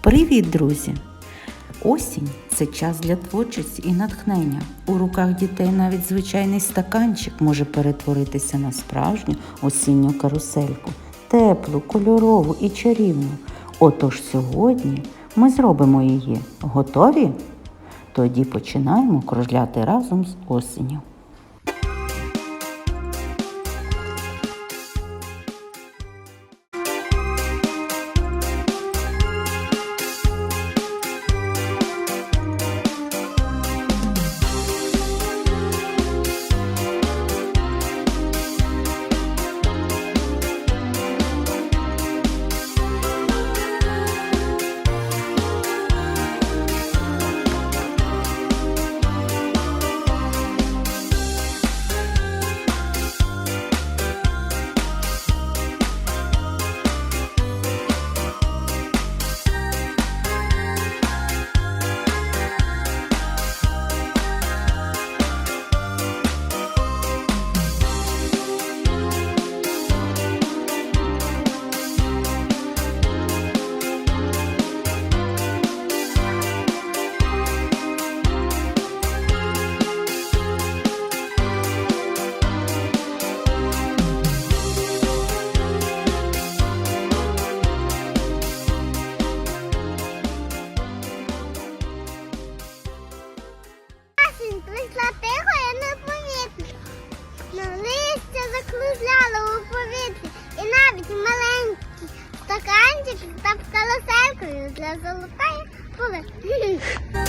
Привіт, друзі! Осінь це час для творчості і натхнення. У руках дітей навіть звичайний стаканчик може перетворитися на справжню осінню карусельку, теплу, кольорову і чарівну. Отож сьогодні ми зробимо її. Готові? Тоді починаємо кружляти разом з осінню. Стаканчик став поле.